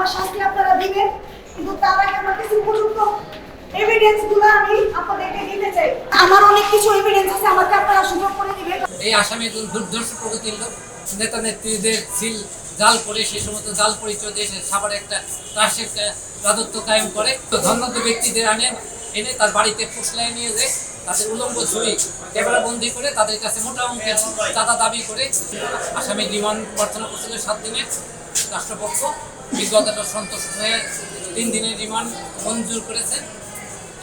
আমার শাস্তি আপনারা দিবেন, কিন্তু তার আগে আমার কিছু উপযুক্ত এভিডেন্সগুলো আমি আপনাদেরকে দিতে চাই। আমার অনেক কিছু এভিডেন্স আছে, আমাকে আপনারা সুযোগ করে দিবেন। এই আসামি দুর্ধর্ষ লোক। নেতা নেত্রীদের সিল, জাল করে সেই সমস্ত জাল পরিচয় দিয়ে সে সাভারে একটা রাজত্ব কায়েম করে। ধন্যত ব্যক্তিদের আনে, এনে তার বাড়িতে ফুসলায় নিয়ে যায়। তাদের উলঙ্গ ছবি ক্যামেরা বন্দি করে তাদের কাছে মোটা অঙ্কের চাঁদা দাবি করে আসামি রিমান্ড প্রার্থনা করছিল সাত দিনের রাষ্ট্রপক্ষ বিজ্ঞতাটা সন্তুষ্ট হয়ে তিন দিনের রিমান্ড মঞ্জুর করেছে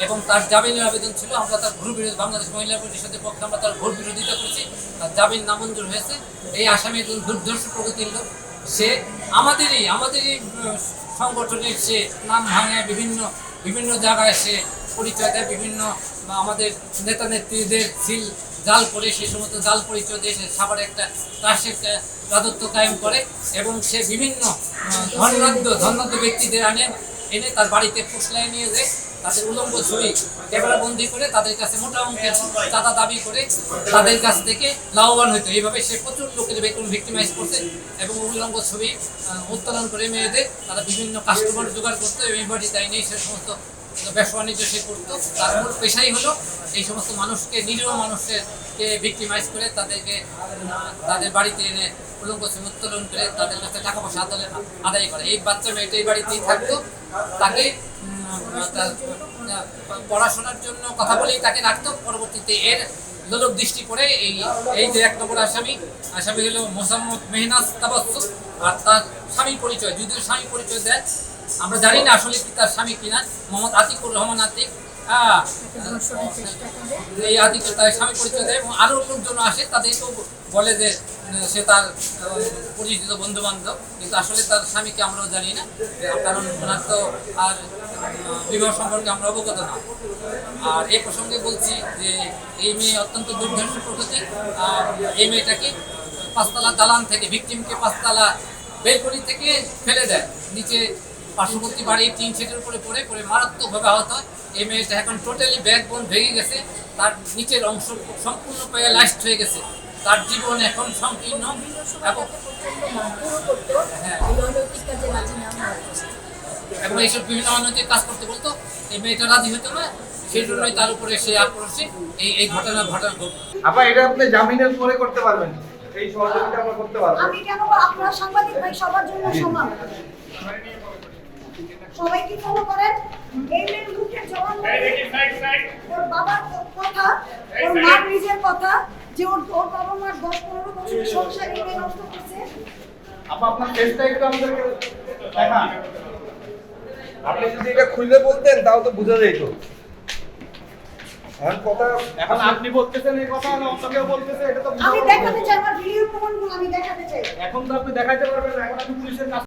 এবং তার জামিনের আবেদন ছিল। আমরা তার ঘুর বিরোধী, বাংলাদেশ মহিলা পরিষদের পক্ষে আমরা তার ঘোর বিরোধিতা করেছি। তার জামিন নামঞ্জুর হয়েছে। এই আসামি একজন দুর্ধর্ষ প্রগতির লোক। সে আমাদেরই আমাদেরই সংগঠনের সে নাম ভাঙে, বিভিন্ন বিভিন্ন জায়গায় সে পরিচয় দেয়, বিভিন্ন আমাদের নেতা নেত্রীদের সিল জাল করে সেই সমস্ত জাল পরিচয় দিয়ে সে সাভারে একটা রাষ্ট্রের রাজত্ব কায়েম করে এবং সে বিভিন্ন ধনাঢ্য ধনাঢ্য ব্যক্তিদের আনে, এনে তার বাড়িতে ফুসলায় নিয়ে যায়। তাদের উলঙ্গ ছবি ক্যামেরা বন্দি করে তাদের কাছে মোটা অঙ্কের চাঁদা দাবি করে তাদের কাছ থেকে লাভবান হইতো এইভাবে সে প্রচুর লোকের বেতন ভিক্টিমাইজ করছে এবং উলঙ্গ ছবি উত্তোলন করে মেয়েদের, তারা বিভিন্ন কাস্টমার জোগাড় করতো এবং বাড়ি তাই নেই সে সমস্ত ব্যবসা বাণিজ্য সে করতো। তার মূল পেশাই হলো এই সমস্ত মানুষকে, নিরীহ মানুষকে ভিক্টিমাইজ করে তাদেরকে তাদের বাড়িতে এনে উলঙ্গ ছবি উত্তোলন করে তাদের কাছে টাকা পয়সা আদায় করে। এই বাচ্চা মেয়েটা এই বাড়িতেই থাকতো। তাকে পড়াশোনার জন্য কথা বলেই তাকে রাখতো পরবর্তীতে এর লোলক দৃষ্টি পড়ে এই এই যে এক নম্বর আসামি আসামি হলো মোসাম্মদ মেহনাজ তাবাস আর তার স্বামী পরিচয়, যদিও স্বামী পরিচয় দেয়। আমরা জানি না আসলে কি তার স্বামী কিনা, মোহাম্মদ আতিকুর রহমান আতিক। হ্যাঁ। এই আতিক তার স্বামী পরিচয় দেয় এবং আরও লোকজন আসে তাদেরকেও বলে যে সে তার পরিচিত বন্ধু বান্ধব কিন্তু আসলে তার স্বামীকে আমরাও জানি না কারণ ওনার তো আর বিবাহ সম্পর্কে আমরা অবগত না। আর এই প্রসঙ্গে বলছি যে এই মেয়ে অত্যন্ত দুর্ধর্ষ প্রকৃতির আর এই মেয়েটাকে পাঁচতলা দালান থেকে ভিকটিমকে পাঁচতলা বেলকনি থেকে ফেলে দেয় নিচে পার্শ্ববর্তী বাড়ি তিন সেটের উপরে পড়ে পড়ে মারাত্মকভাবে আহত। হয় এই মেয়েটা এখন টোটালি ব্যাকবোন ভেঙে গেছে। তার নিচের অংশ সম্পূর্ণ প্যারালাইজড হয়ে গেছে। তার জীবন এখন সংকীর্ণ এবং হ্যাঁ। এবং এইসব বিভিন্ন অনৈতিক কাজ করতে বলতো। এই মেয়েটা রাজি হতো না। সেই জন্যই তার উপরে সে আক্রোশে এই এই ঘটনা ঘটনা ঘটল আপা এটা আপনি জামিনের পরে করতে পারবেন। এই সহযোগিতা আমরা করতে পারব। আমি কেন আপনার সাংবাদিক ভাই সবার জন্য সমান? সবাই কি ফলো করেন। এই মেয়ের মুখের জবান ওর বাবার কথা ওর মার নিজের কথা যে ওর ওর বাবা মার দশ পনেরো বছর সংসার এই মেয়ে নষ্ট করছে। আপা আপনার ফেসটা একটু আমাদেরকে দেখান। আপনি যদি এটা খুলে বলতেন তাও তো বোঝা যেত এখন কথা এখন আপনি বলতেছেন এই কথা না অন্য কেউ বলতেছে এটা তো আমি দেখাতে চাই আমার ভিডিও প্রমাণগুলো আমি দেখাতে চাই। এখন তো আপনি দেখাইতে পারবেন না এখন আপনি পুলিশের কাছে